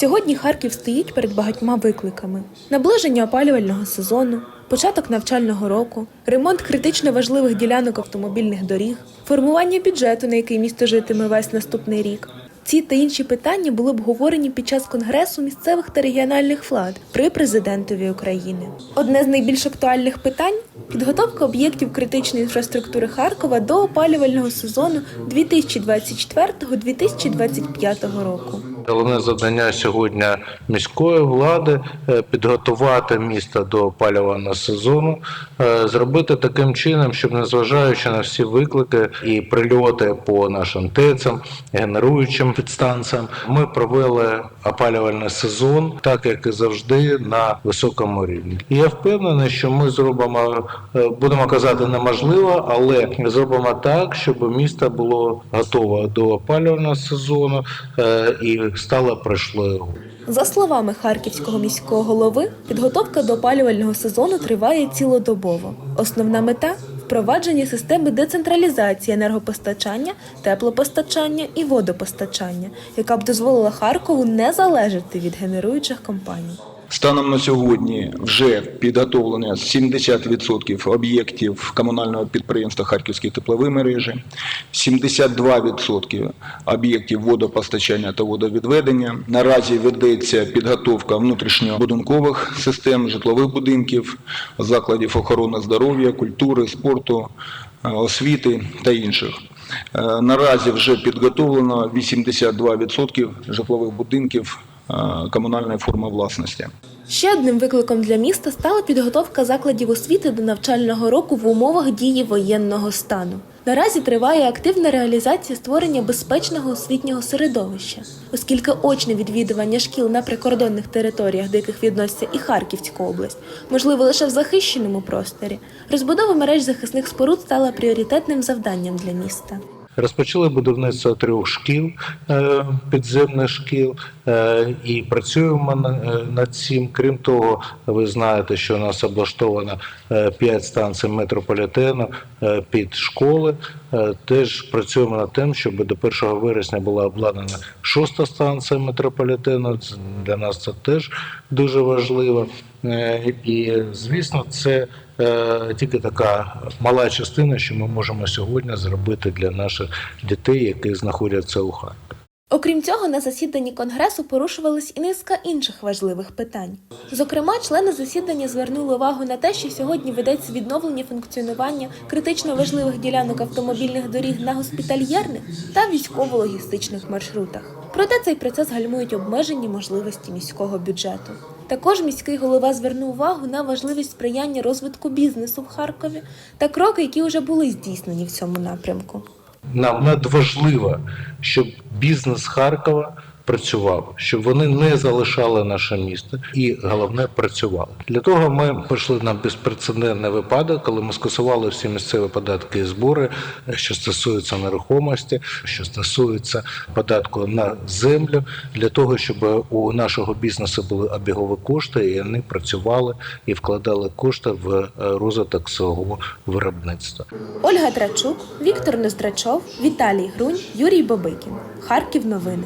Сьогодні Харків стоїть перед багатьма викликами: наближення опалювального сезону, початок навчального року, ремонт критично важливих ділянок автомобільних доріг, формування бюджету, на який місто житиме весь наступний рік. Ці та інші питання були обговорені під час конгресу місцевих та регіональних влад при президентові України. Одне з найбільш актуальних питань підготовка об'єктів критичної інфраструктури Харкова до опалювального сезону 2024-2025 року. Головне завдання сьогодні міської влади е, підготувати місто до опалювального сезону, е, зробити таким чином, щоб незважаючи на всі виклики і прильоти по нашим ТЕЦам, генеруючим підстанціям, ми провели опалювальний сезон, так як і завжди, на високому рівні. І я впевнений, що ми зробимо, е, будемо казати, неможливо, але зробимо так, щоб місто було готове до опалювального сезону і стало пройшлою. За словами харківського міського голови, підготовка до опалювального сезону триває цілодобово. Основна мета впровадження системи децентралізації енергопостачання, теплопостачання і водопостачання, яка б дозволила Харкову не залежати від генеруючих компаній. Станом на сьогодні вже підготовлено 70% об'єктів комунального підприємства Харківські теплові мережі, 72% об'єктів водопостачання та водовідведення. Наразі ведеться підготовка внутрішньобудинкових систем, житлових будинків, закладів охорони здоров'я, культури, спорту, е, освіти та інших. Е, Наразі вже підготовлено 82% житлових будинків е, комунальної форми власності. Ще одним викликом для міста стала підготовка закладів освіти до навчального року в умовах дії воєнного стану. Наразі триває активна реалізація створення безпечного освітнього середовища, оскільки очне відвідування шкіл на прикордонних територіях, до яких відноситься і Харківська область, можливо лише в захищеному просторі. Розбудова мереж захисних споруд стала пріоритетним завданням для міста. Розпочали будівництво трьох шкіл, е, підземних шкіл, е, і працюємо е, над цим. Крім того, ви знаєте, що у нас облаштовано 5 станцій метрополітену під школи. Теж працюємо над тим, щоб до 1 вересня була обладнана шоста станція метрополітену. Для нас це теж дуже важливо. І, звісно, це тільки така мала частина, що ми можемо сьогодні зробити для наших дітей, які знаходяться у Харкові. Окрім цього, на засіданні конгресу порушувались і низка інших важливих питань. Зокрема, члени засідання звернули увагу на те, що сьогодні ведеться відновлення функціонування критично важливих ділянок автомобільних доріг на госпітальєрних та військово-логістичних маршрутах. Проте цей процес гальмують обмежені можливості міського бюджету. Також міський голова звернув увагу на важливість сприяння розвитку бізнесу в Харкові та кроки, які вже були здійснені в цьому напрямку. Нам надважливо, щоб бізнес Харкова працював, щоб вони не залишали наше місто і головне працювали. Для того ми пішли на безпрецедентний випадок, коли ми скасували всі місцеві податки і збори, що стосуються нерухомості, що стосується податку на землю, для того, щоб у нашого бізнесу були обігові кошти, і вони працювали і вкладали кошти в е, розвиток свого виробництва. Ольга Трачук, Віктор Ноздрачов, Віталій Грунь, Юрій Бобикін. Харків новини.